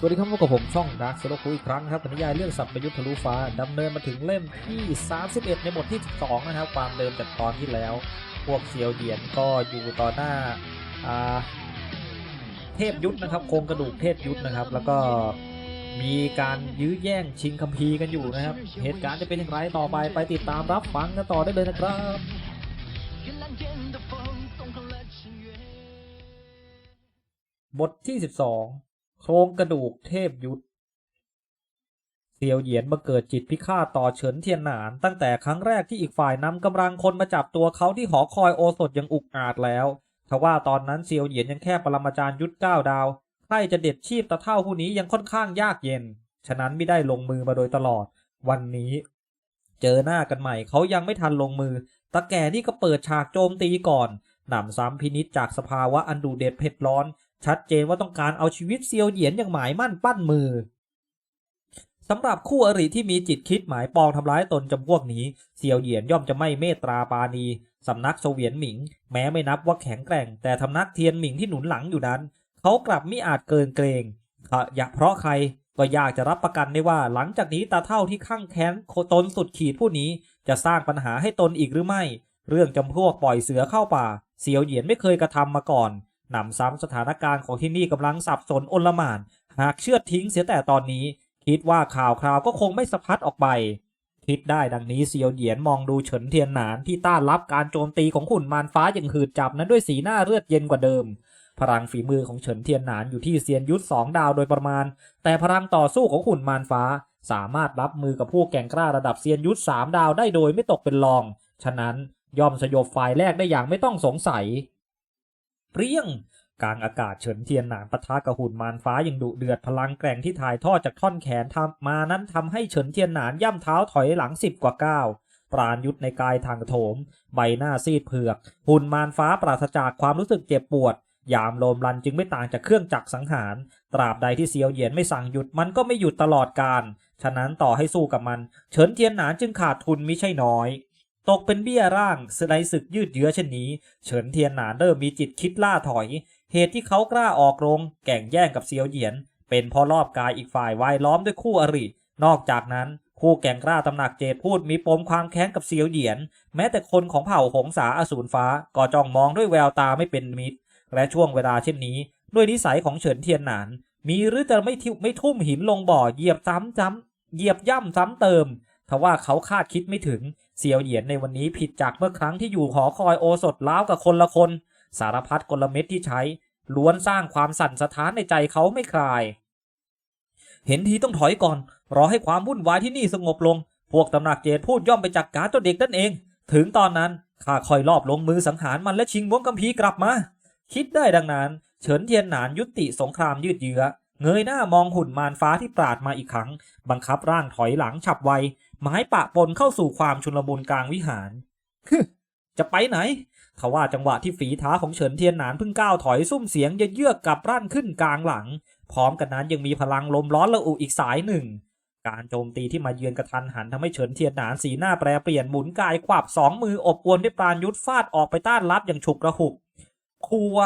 สวัสดีครับพบกับผมช่องดักสโลคุอีกครั้งครับบนิยายเรื่องสัตว์ประยุทธ์ทะลุฟ้าดำเนินมาถึงเล่มที่ 31 ในบทที่ 12 นะครับ ความเดิมจากตอนที่แล้ว พวกเซียวเหยียนก็อยู่ต่อหน้าเทพยุทธนะครับโครงกระดูกเทพยุทธนะครับ แล้วก็มีการยื้อแย่งชิงคัมภีร์กันอยู่นะครับ เหตุการณ์จะเป็นอย่างไรต่อไปไปติดตามรับฟังกันต่อได้เลยนะครับบทที่ 12 โครงกระดูกเทพยุทธเซียวเหยียนมาเกิดจิตพิฆาตต่อเฉินเทียนหนาน ตั้งแต่ครั้งแรกที่อีกฝ่ายนำกำลังคนมาจับตัวเขาที่หอคอยโอสถยังอุกอาจแล้วทว่าตอนนั้นเซียวเหยียนยังแค่ปรมาจารย์ยุทธเก้าดาวใครจะเด็ดชีพตะเท่าผู้นี้ยังค่อนข้างยากเย็น ฉะนั้นไม่ได้ลงมือมาโดยตลอด วันนี้ เจอหน้ากันใหม่เขายังไม่ทันลงมือ ตะแก่นี่ก็เปิดฉากโจมตีก่อนหนำซ้ำพินิษจากสภาวะอันดุเด็ดเผ็ดร้อน ชัดเจนว่าต้องการเอาชีวิตเซียวเหยียนอย่างหมายมั่นปั้นมือสำหรับคู่อริที่มีจิตคิดหมายปองทำร้ายตนจำพวกนี้เซียวเหยียนย่อมจะไม่เมตตาปาณีสำนักโซเวียนหมิง แม้ไม่นับว่าแข็งแกร่ง แต่ทำนักเทียนหมิงที่หนุนหลังอยู่นั้น เขากลับไม่อาจเกินเกรงค่ะอย่าเพราะใครก็อยากจะรับประกันได้ว่าหลังจากนี้ตาเท่าที่ข้างแค้นโคตนสุดขีดผู้นี้จะสร้างปัญหาให้ตนอีกหรือไม่ เรื่องจำพวกปล่อยเสือเข้าป่าเซียวเหยียนไม่เคยกระทำมาก่อน หนำซ้ำสถานการณ์ของที่นี่กำลังสับสนโอลหม่าน หากเชื่อทิ้งเสียแต่ตอนนี้ คิดว่าข่าวคราวก็คงไม่สะพัดออกไป คิดได้ดังนี้เซียวเหยียนมองดูเฉินเทียนหนานที่ต้านรับการโจมตีของขุนมารฟ้าอย่างหืดจับนั้นด้วยสีหน้าเลือดเย็นกว่าเดิม พลังฝีมือของเฉินเทียนหนานอยู่ที่เซียนยุทธสองดาวโดยประมาณ แต่พลังต่อสู้ของขุนมารฟ้า สามารถรับมือกับผู้แก่งกล้าระดับเซียนยุทธสามดาวได้โดยไม่ตกเป็นรอง ฉะนั้นย่อมสยบฝ่ายแรกได้อย่างไม่ต้องสงสัย เปรี้ยง กลางอากาศเฉินเทียนหนานปะทะกับหุ่นมารฟ้าอย่างดุเดือดพลังแกร่งที่ถ่ายทอดจากท่อนแขนทำมานั้นทำให้เฉินเทียนหนานย่ำเท้าถอยหลังสิบกว่าก้าวปราณยุทธในกายทางโถม ใบหน้าซีดเผือก หุ่นมารฟ้าปราศจากความรู้สึกเจ็บปวด ยามโลมรันจึงไม่ต่างจากเครื่องจักรสังหาร ตราบใดที่เซียวเหยียนไม่สั่งหยุดมันก็ไม่หยุดตลอดการ ฉะนั้นต่อให้สู้กับมัน เฉินเทียนหนานจึงขาดทุนมิใช่น้อย ตกเป็นเบี้ยร่างในศึกยืดเยื้อเช่นนี้ เฉินเทียนหนานเริ่มมีจิตคิดล่าถอย เหตุที่เขากล้าออกโรงแก่งแย่งกับเซียวเหยียน เป็นเพราะรอบกายอีกฝ่ายวายล้อมด้วยคู่อริ นอกจากนั้นคู่แก่งกล้าตำหนักเจดพูดมีปมความแค้นกับเซียวเหยียน แม้แต่คนของเผ่าหงสาอสูรฟ้าก็จ้องมองด้วยแววตาไม่เป็นมิตร และช่วงเวลาเช่นนี้ ด้วยนิสัยของเฉินเทียนหนาน มีหรือจะไม่ทิไม่ทุ่มหินลงบ่อเหยียบซ้ำซ้ำเหยียบย่ำซ้ำเติมทว่าเขาคาดคิดไม่ถึง เซียวเหยียนในวันนี้ผิดจากเมื่อครั้งที่อยู่หอคอยโอสถล้าวกับคนละคน สารพัดกลเม็ดที่ใช้ ล้วนสร้างความสั่นสะท้านในใจเขาไม่คลาย เห็นทีต้องถอยก่อน รอให้ความวุ่นวายที่นี่สงบลง พวกตำหนักเจดพูดย่อมไปจัดกการเจ้าเด็กนั่นเอง ถึงตอนนั้นข้าคอยรอบลงมือสังหารมันและชิงม้วงกัมพีกลับมา คิดได้ดังนั้น เฉินเทียนหนานยุติสงครามยืดเยื้อเงยหน้ามองหุ่นมารฟ้าที่ปราดมาอีกครั้ง บังคับร่างถอยหลังฉับไว หมายปะปนเข้าสู่ความชุลมุนกลางวิหาร จะไปไหนทว่าจังหวะที่ฝีเท้าของเฉินเทียนหนานเพิ่งก้าวถอยซุ่มเสียงเยือกกลับรั่นขึ้นกลางหลัง พร้อมกันนั้นยังมีพลังลมร้อนระอุอีกสายหนึ่ง การโจมตีที่มาเยือนกระทันหันทำให้เฉินเทียนหนานสีหน้าแปรเปลี่ยนหมุนกายขวับสองมืออบอวนด้วยปราณยุทธฟาดออกไปต้านรับอย่างฉุกระหุกคูว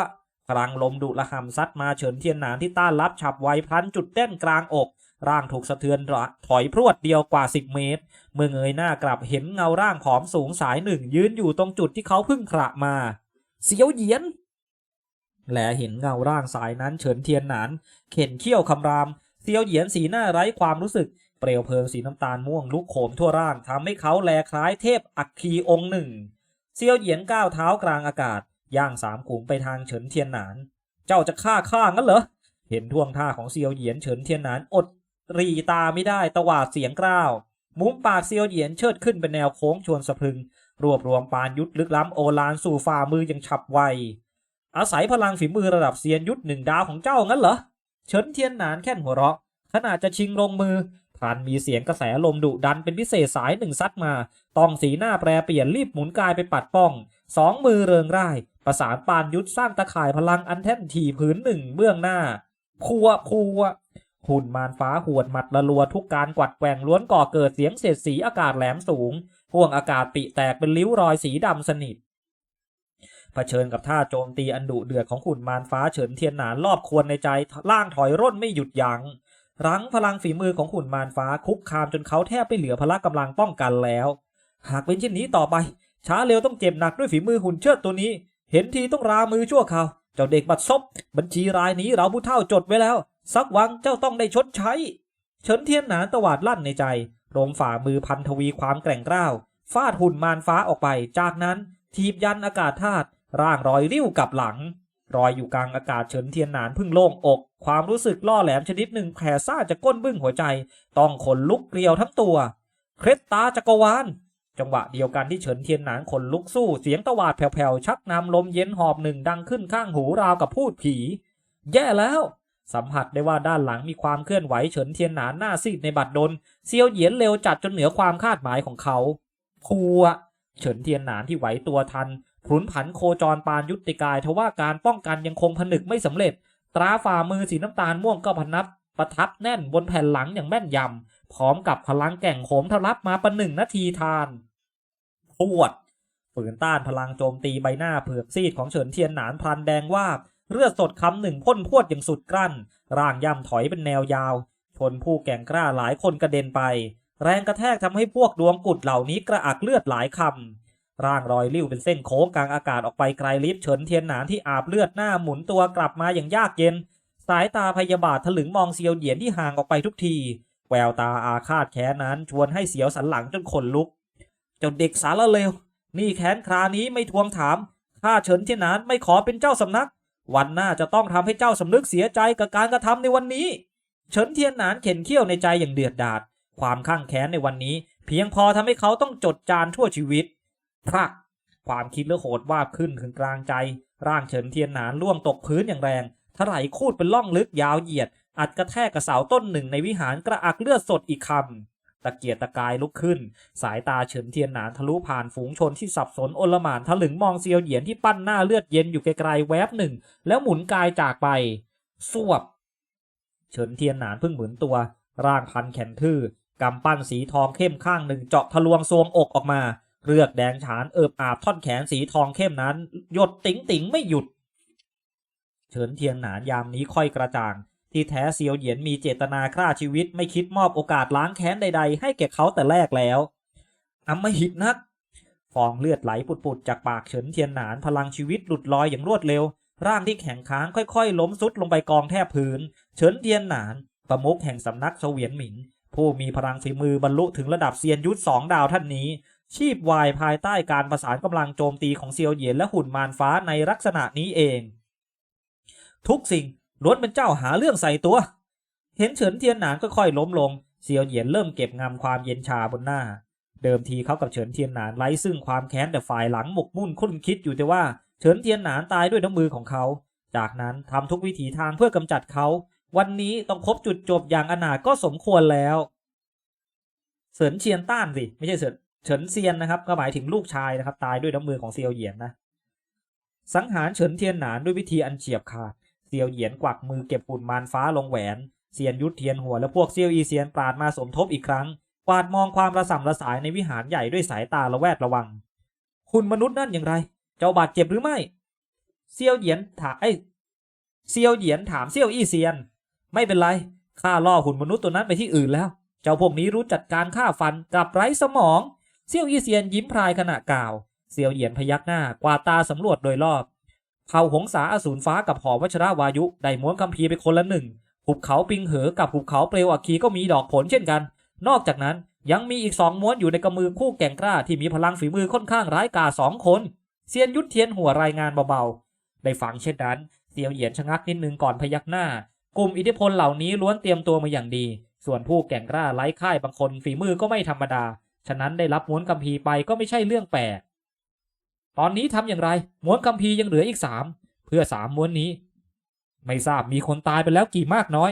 พลังลมดุระหำซัดมาเฉินเทียนหนานที่ต้านรับฉับไวพลันจุดเต้นกลางอก ร่างถูกสะเทือนถอยพรวดเดียวกว่า 10 เมตร เมื่อเงยหน้ากลับเห็นเงาร่างผอมสูงสายหนึ่ง ยืนอยู่ตรงจุดที่เขาเพิ่งขระมา เสียวเหยียน และเห็นเงาร่างสายนั้นเฉินเทียนหนาน เข็นเขี้ยวคำรามเซียวเหยียนสีหน้าไร้ความรู้สึก เปลวเพลิงสีน้ำตาลม่วงลุกโหมทั่วร่างทำให้เขาแลคล้ายเทพอัคคีองค์หนึ่งเซียวเหยียนก้าวเท้ากลางอากาศ ย่างสามขุมไปทางเฉินเทียนหนาน เจ้าจะฆ่าข้างั้นเหรอเห็นท่วงท่าของเซียวเหยียนเฉินเทียนหนานอด รีตาไม่ได้ตวาดเสียงกล้าว มุมปากเซียวเหยียนเชิดขึ้นเป็นแนวโค้งชวนสะพึง รวบรวมปานยุทธลึกล้ำโอฬารสู่ฝ่ามืออย่างฉับไว อาศัยพลังฝีมือระดับเซียนยุทธหนึ่งดาวของเจ้างั้นเหรอ เฉินเทียนหนานแค่นหัวเราะ ขณะจะชิงลงมือพลันมีเสียงกระแสลมดุดันเป็นพิเศษสายหนึ่งซัดมา ต้องสีหน้าแปรเปลี่ยนรีบหมุนกายไปปัดป้อง สองมือเริงร่าย ประสานปานยุทธสร้างตะข่ายพลังอันแท่นทีผืนหนึ่งเบื้องหน้าพัวพัว หุ่นมารฟ้าหวดหมัดละลัวทุกการกวัดแกว่งล้วนก่อเกิดเสียงเศษสีอากาศแหลมสูงห่วงอากาศปิแตกเป็นริ้วรอยสีดำสนิทเผชิญกับท่าโจมตีอันดุเดือดของหุ่นมารฟ้าเฉินเทียนหนานรอบควรในใจล่างถอยร่นไม่หยุดยัง้งรั้งพลังฝีมือของหุ่นมารฟ้าคุกคามจนเขาแทบไม่เหลือพละกำลังป้องกันแล้ว หากเป็นเช่นนี้ต่อไป ช้าเร็วต้องเจ็บหนักด้วยฝีมือหุ่นเชิดตัวนี้ เห็นทีต้องรามือชั่วคราวเจ้าเด็กบัดซบบัญชีรายนี้เราผู้เฒ่าจดไว้แล้ว สักวันเจ้าต้องได้ชดใช้ เฉินเทียนหนานตวาดลั่นในใจลมฝ่ามือพันทวีความแกร่งกร้าว ฟาดหุ่นมารฟ้าออกไป จากนั้นทีบยันอากาศธาตุร่างรอยริ้วกลับหลัง รอยอยู่กลางอากาศเฉินเทียนหนานพึ่งโล่งอก ความรู้สึกล่อแหลมชนิดหนึ่งแผ่ซ่าจากก้นบึ้งหัวใจ ต้องขนลุกเกลียวทั้งตัว เคร็ดตาจักรวาลจังหวะเดียวกันที่เฉินเทียนหนานขนลุกสู้เสียงตวาดแผ่วๆชักนำลมเย็นหอบหนึ่งดังขึ้นข้างหูราวกับพูดผี แย่แล้ว สัมผัสได้ว่าด้านหลังมีความเคลื่อนไหวเฉินเทียนหนานหน้าซีดในบัดดลเซียวเหยียนเร็วจัดจนเหนือความคาดหมายของเขาพัวเฉินเทียนหนานที่ไหวตัวทันพลุนผันโคจรปานยุติกายทว่าการป้องกันยังคงผนึกไม่สำเร็จ ตราฝ่ามือสีน้ำตาลม่วงก็พนับประทับแน่นบนแผ่นหลังอย่างแม่นยำพร้อมกับพลังแก่งโหมทะลักมาประหนึ่งนาทีทานพวดฝืนต้านพลังโจมตีใบหน้าเผือกซีดของเฉินเทียนหนานพลันแดงว่า เลือดสดคำหนึ่งพ่นพวดอย่างสุดกลั้น ร่างย่ำถอยเป็นแนวยาว ชนผู้แก่งกล้าหลายคนกระเด็นไป แรงกระแทกทำให้พวกดวงกุดเหล่านี้กระอักเลือดหลายคำร่างรอยลิ้วเป็นเส้นโค้งกลางอากาศออกไปไกลลิฟเฉินเทียนหนานที่อาบเลือดหน้าหมุนตัวกลับมาอย่างยากเย็น สายตาพยาบาทถลึงมองเซียวเหยียนที่ห่างออกไปทุกที แววตาอาฆาตแค้นนั้นชวนให้เสียวสันหลังจนขนลุกเจ้าเด็กสารเลวนี่แค้นครานี้ไม่ทวงถามข้าเฉินเทียนหนานไม่ขอเป็นเจ้าสำนัก วันหน้าจะต้องทำให้เจ้าสำนึกเสียใจกับการกระทำในวันนี้ เฉินเทียนหนานเข็นเขี้ยวในใจอย่างเดือดดาลความข้างแค้นในวันนี้ เพียงพอทำให้เขาต้องจดจานทั่วชีวิต พรักความคิดเลือโหดวาบขึ้นถึงกลางใจ ร่างเฉินเทียนหนานล่วงตกพื้นอย่างแรงถลายคูดเป็นล่องลึกยาวเหยียด อัดกระแทกกับเสาต้นหนึ่งในวิหารกระอักเลือดสดอีกคำ ตะเกียกตะกายลุกขึ้น สายตาเฉินเทียนหนานทะลุผ่านฝูงชนที่สับสนโอลหม่านทะลึงมองเซียวเหยียนที่ปั้นหน้าเลือดเย็นอยู่ไกลๆแวบหนึ่ง แล้วหมุนกายจากไป สวบ เฉินเทียนหนานพิ่งหมุนตัว ร่างพันแขนทื่อกำปั้นสีทองเข้มข้างหนึ่งเจาะทะลวงทรวงอกออกมา เลือดแดงฉานเอิบอาบท่อนแขนสีทองเข้มนั้น หยดติ๋งติ๋งๆไม่หยุด เฉินเทียนหนานยามนี้ค่อยกระจ่าง ที่แท้เซียวเหยียนมีเจตนาฆ่าชีวิตไม่คิดมอบโอกาสล้างแค้นใดๆ ให้แก่เขาแต่แรกแล้วอำมหิตนัก ฟองเลือดไหลปุดๆจากปากเฉินเทียนหนานพลังชีวิตหลุดลอยอย่างรวดเร็ว ร่างที่แข็งค้างค่อยๆ ล้มซุดลงไปกองแทบพื้น เฉินเทียนหนาน ประมุขแห่งสำนักเสวียนหมิง ผู้มีพลังฝีมือบรรลุถึงระดับเซียนยุทธสองดาวท่านนี้ ชีพวายภายใต้การประสานกำลังโจมตีของเซียวเหยียนและหุ่นมารฟ้าในลักษณะนี้เอง ทุกสิ่ง ล้วนเป็นเจ้าหาเรื่องใส่ตัว เห็นเฉินเทียนหนานก็ค่อยล้มลงเซียวเหยียนเริ่มเก็บงำความเย็นชาบนหน้า เดิมทีเขากับเฉินเทียนหนานไร้ซึ่งความแค้นแต่ฝ่ายหลังหมกมุ่นคุ้นคิดอยู่แต่ว่าเฉินเทียนหนานตายด้วยน้ำมือของเขา จากนั้นทำทุกวิถีทางเพื่อกำจัดเขา วันนี้ต้องครบจุดจบอย่างอนาถก็สมควรแล้วเฉินเชียนต้านสิไม่ใช่เฉินเฉินเซียนนะครับก็หมายถึงลูกชายนะครับ ตายด้วยน้ำมือของเซียวเหยียนนะสังหารเฉินเทียนหนานด้วยวิธีอันเฉียบขาด เซียวเหยียนกวักมือเก็บฝุ่นมารฟ้าลงแหวน เซียนยุทธเทียนหัวและพวกเซียวอีเซียนปราดมาสมทบอีกครั้งกวาดมองความระส่ำระสายในวิหารใหญ่ด้วยสายตาระแวดระวัง คุณมนุษย์นั่นอย่างไร เจ้าบาดเจ็บหรือไม่ เซียวเหยียนถามไอ้ยเซียวเหยียนถามเซียวอี้เซียน ไม่เป็นไร ข้าล่อหุ่นมนุษย์ตัวนั้นไปที่อื่นแล้ว เจ้าพวกนี้รู้จัดการฆ่าฟันกับไร้สมอง เซียวอี้เซียนยิ้มพรายขณะกล่าว เซียวเหยียนพยักหน้ากวาดตาสำรวจโดยรอบ เผ่าหงสาอสูรฟ้ากับหอวัชรวายุได้ม้วนคัมภีร์ไปคนละหนึ่งหุบเขาปิงเหอกับหุบเขาเปลวอัคคีก็มีดอกผลเช่นกัน นอกจากนั้นยังมีอีกสองม้วนอยู่ในกำมือคู่แก่งกล้าที่มีพลังฝีมือค่อนข้างร้ายกาสองคนเซียนยุทธเทียนหัวรายงานเบาๆได้ฟังเช่นนั้นเซียวเหยียนชะงักนิดนึงก่อนพยักหน้า กลุ่มอิทธิพลเหล่านี้ล้วนเตรียมตัวมาอย่างดี ส่วนผู้แก่งกล้าไร้ค่ายบางคนฝีมือก็ไม่ธรรมดา ฉะนั้นได้รับม้วนคัมภีไปก็ไม่ใช่เรื่องแปลก ตอนนี้ทำอย่างไรม้วนคัมภีร์ยังเหลืออีกสามเพื่อสามม้วนนี้ ไม่ทราบมีคนตายไปแล้วกี่มากน้อย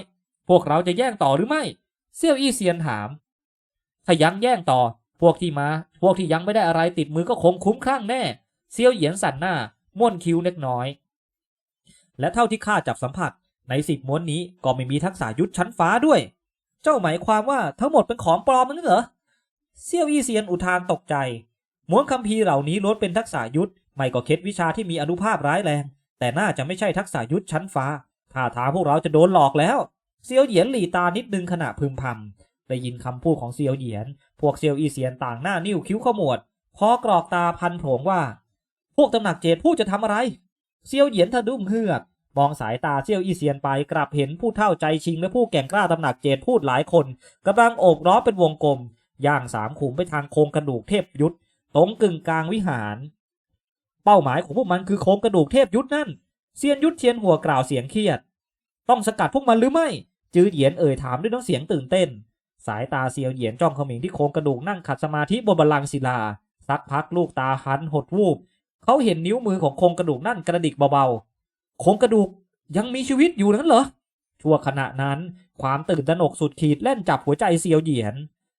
พวกเราจะแย่งต่อหรือไม่เซี่ยวอี้เซียนถาม ถ้ายังแย่งต่อ พวกที่มา พวกที่ยังไม่ได้อะไรติดมือก็คงคุ้มครั่งแน่เซี่ยวเหยียนสั่นหน้าม้วนคิ้วเล็กน้อย และเท่าที่ข้าจับสัมผัสในสิบม้วนนี้ก็ไม่มีทักษะยุทธชั้นฟ้าด้วย เจ้าหมายความว่าทั้งหมดเป็นของปลอมนั่นเหรอเซี่ยวอี้เซียนอุทานตกใจ ม้วนคัมภีร์เหล่านี้ล้วนเป็นทักษะยุทธไม่ก็เคล็ดวิชาที่มีอนุภาพร้ายแรง แต่น่าจะไม่ใช่ทักษะยุทธชั้นฟ้าถ้าทางพวกเราจะโดนหลอกแล้วเซียวเหยียนหลีตานิดนึงขณะพึมพำได้ยินคำพูดของเซียวเหยียน พวกเซียวอีเซียนต่างหน้านิ้วคิ้วขมวดพอกรอกตาพันโผงว่า พวกตำหนักเจดพูดจะทำอะไรเซียวเหยียนทะดุ้งเฮือกมองสายตาเซียวอีเซียนไปกลับเห็นผู้เท่าใจชิงและผู้แก่งกล้าตำหนักเจดพูดหลายคนกำลังโอบล้อมเป็นวงกลม ย่างสามขุมไปทางโครงกระดูกเทพยุทธ ตรงกึ่งกลางวิหาร เป้าหมายของพวกมันคือโครงกระดูกเทพยุทธนั่นเซียนยุทธเทียนหัวกล่าวเสียงเครียด ต้องสกัดพวกมันหรือไม่ จือเหยียนเอ่ยถามด้วยน้ำเสียงตื่นเต้น สายตาเซียวเหยียนจ้องเขมิงที่โครงกระดูกนั่งขัดสมาธิบนบัลลังก์ศิลาสักพักลูกตาหันหดวูบเขาเห็นนิ้วมือของโครงกระดูกนั่นกระดิกเบาๆโครงกระดูกยังมีชีวิตอยู่นั้นเหรอชั่วขณะนั้น ความตื่นตระหนกสุดขีดเล่นจับหัวใจเซียวเหยียน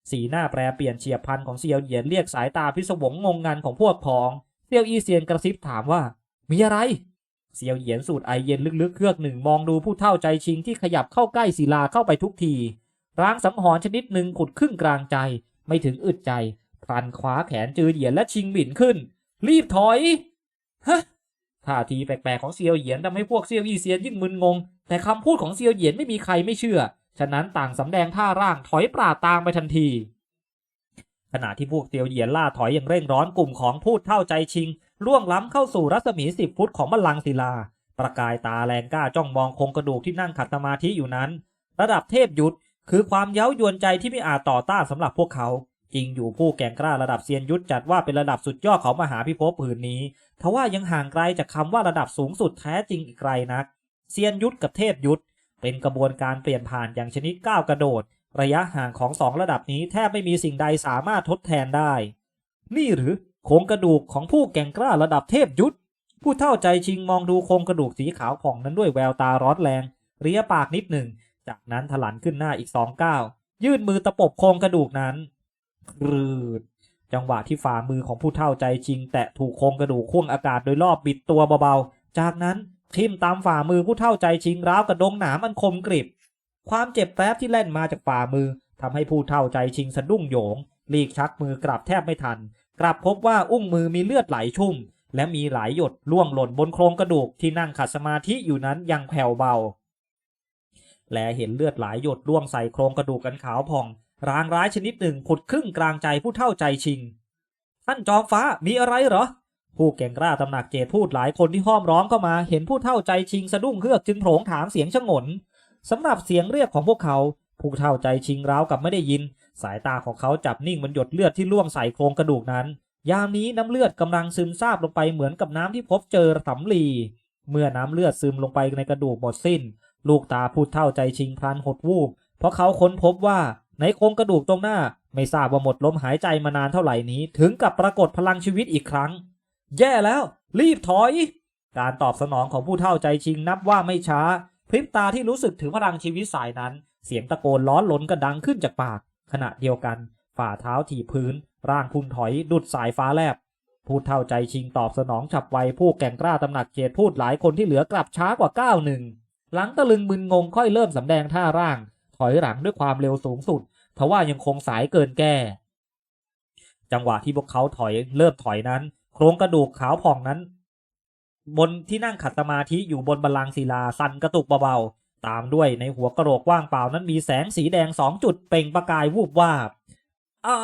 สีหน้าแปรเปลี่ยนเฉียบพลันของเซียวเหยียนเรียกสายตาพิศวงงงงันของพวกพ้องเซียวอีเซียนกระซิบถามว่า มีอะไร เซียวเหยียนสูดไอเย็นลึกๆเครือกหนึ่งมองดูผู้เท่าใจชิงที่ขยับเข้าใกล้ศิลาเข้าไปทุกที ร้างสังหรณ์ชนิดหนึ่งขุดขึ้นกลางใจ ไม่ถึงอึดใจพลันคว้าแขนจือเหยียนและชิงบิ่นขึ้น รีบถอยฮะท่าทีแปลกๆของเซียวเหยียนทำให้พวกเซียวอีเซียนยิ่งมึนงง แต่คำพูดของเซียวเหยียนไม่มีใครไม่เชื่อ ฉะนั้นต่างสำแดงท่าร่างถอยปราดตามไปทันที ขณะที่พวกเซียวเหยียนล่าถอยอย่างเร่งร้อนกลุ่มของพูดเท่าใจชิง ล่วงล้ำเข้าสู่รัศมีสิบฟุตของบัลลังก์ศิลา ประกายตาแรงกล้าจ้องมองโครงกระดูกที่นั่งขัดสมาธิอยู่นั้น ระดับเทพยุทธคือความเย้ายวนใจที่ไม่อาจต่อต้านสำหรับพวกเขาจริงอยู่ผู้แก่งกล้าระดับเซียนยุทธจัดว่าเป็นระดับสุดยอดของมหาพิภพผืนนี้ทว่ายังห่างไกลจากคำว่าระดับสูงสุดแท้จริงอีกไกลนัก เซียนยุทธกับเทพยุทธ เป็นกระบวนการเปลี่ยนผ่านอย่างชนิดก้าวกระโดด ระยะห่างของสองระดับนี้แทบไม่มีสิ่งใดสามารถทดแทนได้ นี่หรือโครงกระดูกของผู้แก่งกล้าระดับเทพยุทธผู้เท่าใจชิงมองดูโครงกระดูกสีขาวผ่องนั้นด้วยแววตาร้อนแรง เรียปากนิดหนึ่ง จากนั้นถลันขึ้นหน้าอีกสองก้าวยื่นมือตะปบโครงกระดูกนั้นรืดจังหวะที่ฝ่ามือของผู้เท่าใจชิง แตะถูกโครงกระดูกข่วงอากาศโดยรอบบิดตัวเบาๆ จากนั้น ทิ่มตามฝ่ามือผู้เท่าใจชิงร้าวกระดงหนามอันคมกริบ ความเจ็บแป๊บที่แล่นมาจากฝ่ามือทำให้ผู้เท่าใจชิงสะดุ้งโยงหลีกชักมือกลับแทบไม่ทัน กลับพบว่าอุ้งมือมีเลือดไหลชุ่ม และมีหลายหยดล่วงหล่นบนโครงกระดูกที่นั่งขัดสมาธิอยู่นั้นอยังแผ่วเบา และเห็นเลือดหลายหยดร่วงใส่โครงกระดูกกันขาวผ่อง รางร้ายชนิดหนึ่งผุดครึ่งกลางใจผู้เท่าใจชิง ท่านจอมฟ้ามีอะไรเหรอ ผู้เก่งกล้าตำหนักเจดพูดหลายคนที่ห้อมร้อมเข้ามาเห็นผู้เท่าใจชิงสะดุ้งเฮือกจึงโผงถามเสียงชงนสำหรับเสียงเรียกของพวกเขา ผู้เท่าใจชิงร้าวกับไม่ได้ยิน สายตาของเขาจับนิ่งบนหยดเลือดที่ล่วงใส่โครงกระดูกนั้น ยามนี้น้ำเลือดกำลังซึมซาบลงไปเหมือนกับน้ำที่พบเจอสำลีเมื่อน้ำเลือดซึมลงไปในกระดูกหมดสิ้น ลูกตาพูดเท่าใจชิงพลันหดวูบเพราะเขาค้นพบว่าในโครงกระดูกตรงหน้า ไม่ทราบว่าหมดลมหายใจมานานเท่าไหร่นี้ ถึงกับปรากฏพลังชีวิตอีกครั้ง แย่แล้ว รีบถอย การตอบสนองของผู้เท่าใจชิงนับว่าไม่ช้า พริบตาที่รู้สึกถึงพลังชีวิตสายนั้น เสียงตะโกนล้อนล้นกระดังขึ้นจากปาก ขณะเดียวกัน ฝ่าเท้าถีบพื้น ร่างพุ่งถอยดุดสายฟ้าแลบผู้เท่าใจชิงตอบสนองฉับไวผู้แก่งกล้าตำหนักเจดพูดหลายคนที่เหลือกลับช้ากว่าก้าวหนึ่งหลังตะลึงมึนงงค่อยเริ่มสำแดงท่าร่าง ถอยหลังด้วยความเร็วสูงสุดทว่ายังคงสายเกินแก้ จังหวะที่พวกเขาถอยเริ่มถอยนั้น ครงกระดูกขาวผ่องนั้น บนที่นั่งขัดสมาธิอยู่บนบัลลังก์ศิลาสั่นกระตุกเบาๆ ตามด้วยในหัวกระโหลกว่างเปล่านั้นมีแสงสีแดงสองจุดเปล่งประกายวูบวาบอ่า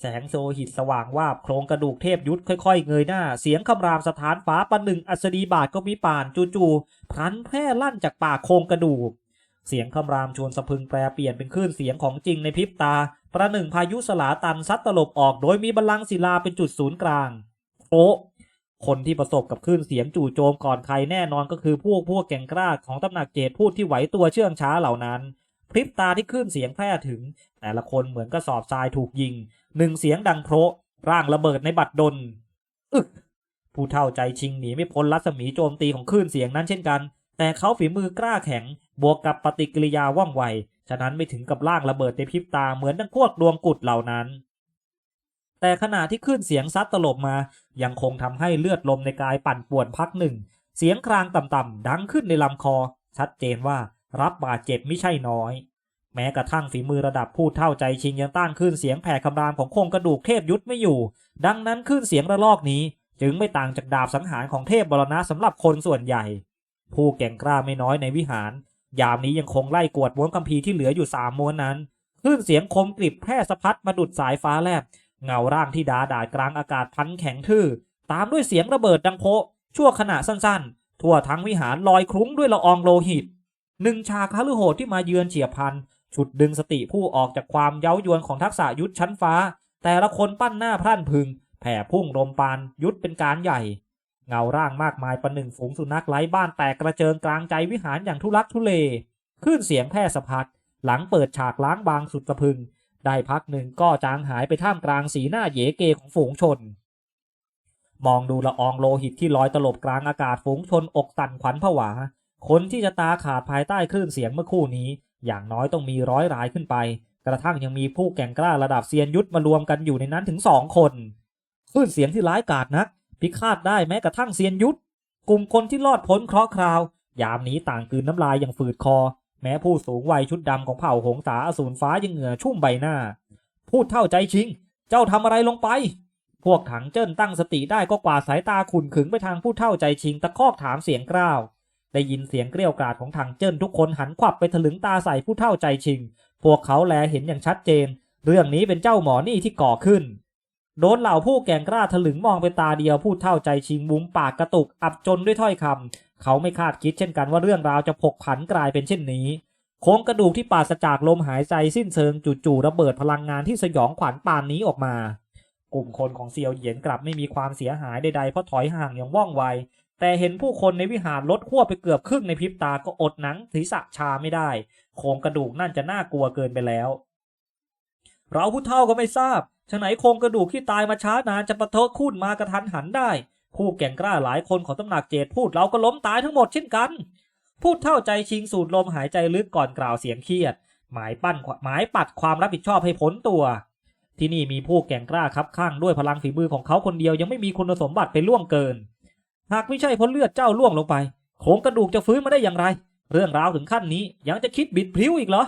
แสงโซหิตสว่างวาบโครงกระดูกเทพยุทธค่อยๆ เงยหน้า เสียงคำรามสถานฟ้าประหนึ่งอัศดีบาทก็มีป่านจู่ๆพลันแพร่ลั่นจากปากโครงกระดูก เสียงคำรามชวนสะพึงแปรเปลี่ยนเป็นคลื่นเสียงของจริงในพริบตา ประหนึ่งพายุสลาตันซัดตลบออกโดยมีบัลลังก์ศิลาเป็นจุดศูนย์กลาง โอะคนที่ประสบกับคลื่นเสียงจู่โจมก่อนใครแน่นอนก็คือพวกพวกแก่งกล้าของตำหนักเจดพูดที่ไหวตัวเชื่องช้าเหล่านั้น พริบตาที่คลื่นเสียงแพร่ถึง แต่ละคนเหมือนกระสอบทรายถูกยิง หนึ่งเสียงดังโพระร่างระเบิดในบัดดลอึกผู้เท่าใจชิงหนีไม่พ้นรัศมีโจมตีของคลื่นเสียงนั้นเช่นกัน แต่เขาฝีมือกล้าแข็ง บวกกับปฏิกิริยาว่องไว ฉะนั้นไม่ถึงกับร่างระเบิดในพริบตาเหมือนดังพวกดวงกุดเหล่านั้น แต่ขณะที่คลื่นเสียงซัดตลบมา ยังคงทำให้เลือดลมในกายปั่นป่วนพักหนึ่ง เสียงครางต่ำๆดังขึ้นในลำคอ ชัดเจนว่ารับบาดเจ็บไม่ใช่น้อย แม้กระทั่งฝีมือระดับผู้เท่าใจชิงยังต้านคลื่นเสียงแผ่คำรามของโครงกระดูกเทพยุทธไม่อยู่ ดังนั้นคลื่นเสียงระลอกนี้ จึงไม่ต่างจากดาบสังหารของเทพบรณะสำหรับคนส่วนใหญ่ ผู้แก่งกล้าไม่น้อยในวิหาร ยามนี้ยังคงไล่กวดม้วนคัมภีร์ที่เหลืออยู่สามม้วนนั้นคลื่นเสียงคมกริบแพร่สะพัดมาดุดสายฟ้าแลบ เงาร่างที่ดาดาดกลางอากาศพันแข็งทื่อ ตามด้วยเสียงระเบิดดังโพะชั่วขณะสั้นๆ ทั่วทั้งวิหารลอยคลุ้งด้วยละอองโลหิตหนึ่งฉากฮฤโหดที่มาเยือนเฉียบพันฉุดดึงสติผู้ออกจากความเย้ายวนของทักษะยุทธชั้นฟ้า แต่ละคนปั้นหน้าพรั่นพึง แผ่พุ่งรมปานยุทธเป็นการใหญ่ เงาร่างมากมายประหนึ่งฝูงสุนัขไร้บ้านแตกกระเจิงกลางใจวิหารอย่างทุลักทุเลคลื่นเสียงแพร่สะพัดหลังเปิดฉากล้างบางสุดสะพึง ได้พักหนึ่งก็จางหายไปท่ามกลางสีหน้าเยเกของฝูงชน มองดูละอองโลหิตที่ลอยตลบกลางอากาศฝูงชนอกสั่นขวัญผวา คนที่จะตาขาดภายใต้คลื่นเสียงเมื่อคู่นี้ อย่างน้อยต้องมีร้อยรายขึ้นไป กระทั่งยังมีผู้แก่งกล้าระดับเซียนยุทธมารวมกันอยู่ในนั้นถึงสองคนคลื่นเสียงที่ร้ายกาจนัก พิฆาตได้แม้กระทั่งเซียนยุทธกลุ่มคนที่รอดพ้นเคราะห์คราว ยามนี้ต่างกืนน้ำลายอย่างฝืดคอ แม้ผู้สูงวัยชุดดำของเผ่าหงสาอสูรฟ้ายังเหงื่อชุ่มใบหน้า พูดเท่าใจชิง เจ้าทำอะไรลงไป พวกถังเจิ้นตั้งสติได้ก็กวาดสายตาขุนขึงไปทางผู้เท่าใจชิงตะคอกถามเสียงกล้าวได้ยินเสียงเกรี้ยวกราดของถังเจิ้นทุกคนหันขวับไปถลึงตาใส่ผู้เท่าใจชิง พวกเขาแลเห็นอย่างชัดเจน เรื่องนี้เป็นเจ้าหมอนี่ที่ก่อขึ้น โดนเหล่าผู้แก่งกล้าถลึงมองไปตาเดียวผู้เท่าใจชิงมุมปากกระตุกอับจนด้วยถ้อยคำ เขาไม่คาดคิดเช่นกันว่าเรื่องราวจะผกผันกลายเป็นเช่นนี้ โครงกระดูกที่ปราศจากลมหายใจสิ้นเชิงจู่ๆระเบิดพลังงานที่สยองขวัญปานนี้ออกมา กลุ่มคนของเซียวเหยียนกลับไม่มีความเสียหายใดๆเพราะถอยห่างอย่างว่องไว แต่เห็นผู้คนในวิหารลดขั้วไปเกือบครึ่งในพริบตาก็อดหนังศีรษะชาไม่ได้ โครงกระดูกนั่นจะน่ากลัวเกินไปแล้ว เราผู้เท่าก็ไม่ทราบฉะไหนโครงกระดูกที่ตายมาช้านานจะปะเทอะคูดมากระทันหันได้ ผู้แก่งกล้าหลายคนของตำหนักเจดพูดเราก็ล้มตายทั้งหมดเช่นกัน พูดเท่าใจชิงสูดลมหายใจลึกก่อนกล่าวเสียงเครียด หมายปั้นหมายปัดความรับผิดชอบให้พ้นตัว ที่นี่มีผู้แก่งกล้าคับข้างด้วยพลังฝีมือของเขาคนเดียวยังไม่มีคุณสมบัติไปล่วงเกิน หากไม่ใช่เพราะเลือดเจ้าล่วงลงไปโครงกระดูกจะฟื้นมาได้อย่างไร เรื่องราวถึงขั้นนี้ยังจะคิดบิดพลิ้วอีกเหรอ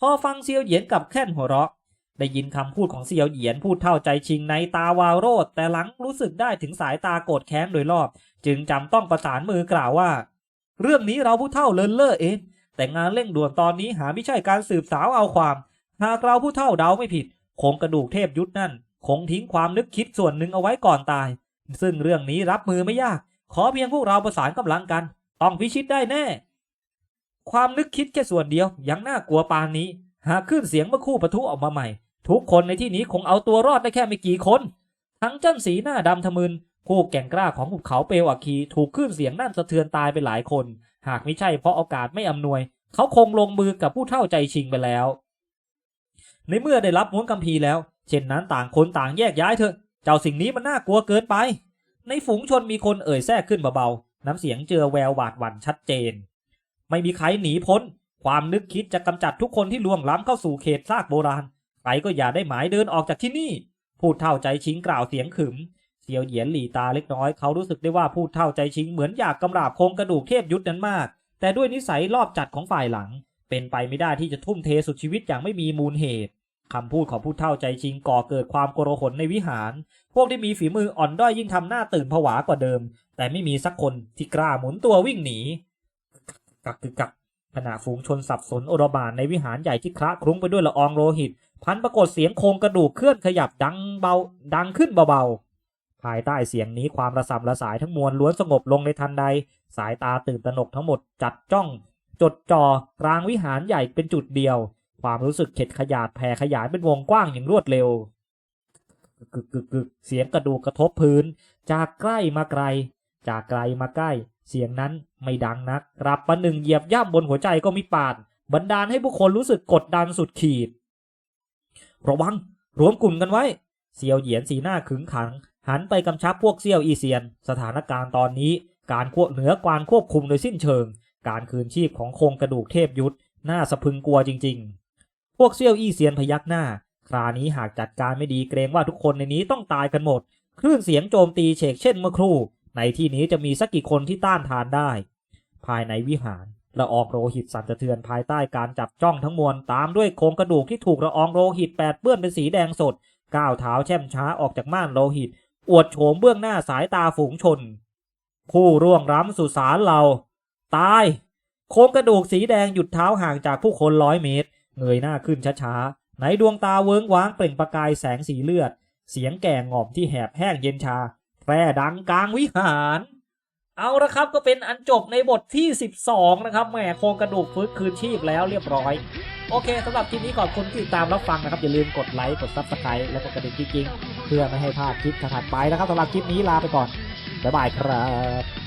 พอฟังเซียวเหยียนกับแค่นหัวเราะ ได้ยินคำพูดของเซียวเหยียนพูดเท่าใจชิงในตาวาวโรดแต่หลังรู้สึกได้ถึงสายตาโกรธแค้นโดยรอบ จึงจำต้องประสานมือกล่าวว่า เรื่องนี้เราผู้เท่าเลินเล่อเอง แต่งานเร่งด่วนตอนนี้หาไม่ใช่การสืบสาวเอาความ หากเราผู้เท่าเดาไม่ผิดโครงกระดูกเทพยุทธนั่น คงทิ้งความนึกคิดส่วนหนึ่งเอาไว้ก่อนตาย ซึ่งเรื่องนี้รับมือไม่ยาก ขอเพียงพวกเราประสานกำลังกัน ต้องพิชิตได้แน่ ความนึกคิดแค่ส่วนเดียวยังน่ากลัวปานนี้ หากขึ้นเสียงเมื่อคู่ปะทุออกมาใหม่ ทุกคนในที่นี้คงเอาตัวรอดได้แค่ไม่กี่คน ทั้งเจ้นสีหน้าดำทะมึนผู้แก่งกล้าของภูเขาเปลวอัคคีถูกคลื่นเสียงนั่นสะเทือนตายไปหลายคน หากไม่ใช่เพราะโอกาสไม่อำนวย เขาคงลงมือกับผู้เท่าใจชิงไปแล้ว ในเมื่อได้รับม้วนคัมภีแล้ว เช่นนั้นต่างคนต่างแยกย้ายเถอะ เจ้าสิ่งนี้มันน่ากลัวเกินไป ในฝูงชนมีคนเอ่ยแทรกขึ้นเบาๆน้ำเสียงเจือแววหวาดหวั่นชัดเจน ไม่มีใครหนีพ้น ความนึกคิดจะกำจัดทุกคนที่ล่วงล้ำเข้าสู่เขตซากโบราณ ใครก็อย่าได้หมายเดินออกจากที่นี่ พูดเท่าใจชิงกล่าวเสียงขึมเซียวเหยียนหลีตาเล็กน้อยเขารู้สึกได้ว่าพูดเท่าใจชิงเหมือนอยากกำราบโครงกระดูกเทพยุทธนั้นมาก แต่ด้วยนิสัยรอบจัดของฝ่ายหลัง เป็นไปไม่ได้ที่จะทุ่มเทสุดชีวิตอย่างไม่มีมูลเหตุคำพูดของผู้เท่าใจชิงก่อเกิดความโกรหนในวิหาร พวกที่มีฝีมืออ่อนด้อยยิ่งทำหน้าตื่นผวากว่าเดิม แต่ไม่มีสักคนที่กล้าหมุนตัววิ่งหนี กักกึกกักขณะฝูงชนสับสนโอรบานในวิหารใหญ่ที่คละคลุ้งไปด้วยละอองโลหิต พันปรากฏเสียงโครงกระดูกเคลื่อนขยับดังเบาดังขึ้นเบาๆ ภายใต้เสียงนี้ความระสำระสายทั้งมวลล้วนสงบลงในทันใด สายตาตื่นตระหนกทั้งหมดจัดจ้อง จดจ่อกลางวิหารใหญ่เป็นจุดเดียว ความรู้สึกเข็ดขยาดแผ่ขยายเป็นวงกว้างอย่างรวดเร็วกึกกึกกึกเสียงกระดูกกระทบพื้น จากใกล้มาไกล จากไกลมาใกล้ เสียงนั้นไม่ดังนักรับประหนึ่งเหยียบย่ำบนหัวใจก็มีปานบันดาลให้ผู้คนรู้สึกกดดันสุดขีด ระวัง รวมกลุ่มกันไว้ เซียวเหยียนสีหน้าขึงขัง หันไปกำชับพวกเซียวอีเซียน สถานการณ์ตอนนี้ การควบเหนือกวานควบคุมโดยสิ้นเชิง การคืนชีพของโครงกระดูกเทพยุทธน่าสะพึงกลัวจริง ๆ พวกเซียวอีเซียนพยักหน้า คราวนี้หากจัดการไม่ดีเกรงว่าทุกคนในนี้ต้องตายกันหมด คลื่นเสียงโจมตีเฉกเช่นเมื่อครู่ ในที่นี้จะมีสักกี่คนที่ต้านทานได้ ภายในวิหาร ละอองโลหิตสั่นสะเทือนภายใต้การจับจ้องทั้งมวลตามด้วยโครงกระดูกที่ถูกละอองโลหิตแปดเปื้อนเป็นสีแดงสดก้าวเท้าแช่มช้าออกจากม่านโลหิต อวดโฉมเบื้องหน้าสายตาฝูงชน ผู้ร่วงร้ำสุสานเราตาย โครงกระดูกสีแดงหยุดเท้าห่างจากผู้คนร้อยเมตร เงยหน้าขึ้นช้าๆในดวงตาเวิ้งว้างเปล่งประกายแสงสีเลือด เสียงแก่งอมที่แหบแห้งเย็นชาแพร่ดังกลางวิหาร เอาละครับก็เป็นอันจบในบทที่ 12 นะครับแหมโครงกระดูกฟื้นคืนชีพแล้วเรียบร้อย โอเคสำหรับคลิปนี้ขอบคุณที่ติดตามรับฟังนะครับ อย่าลืมกดไลค์กดซับสไครต์และกดกระดิ่งจริงๆ เพื่อไม่ให้พลาดคลิปถัดไปนะครับสำหรับคลิปนี้ลาไปก่อนบ๊ายบายครับ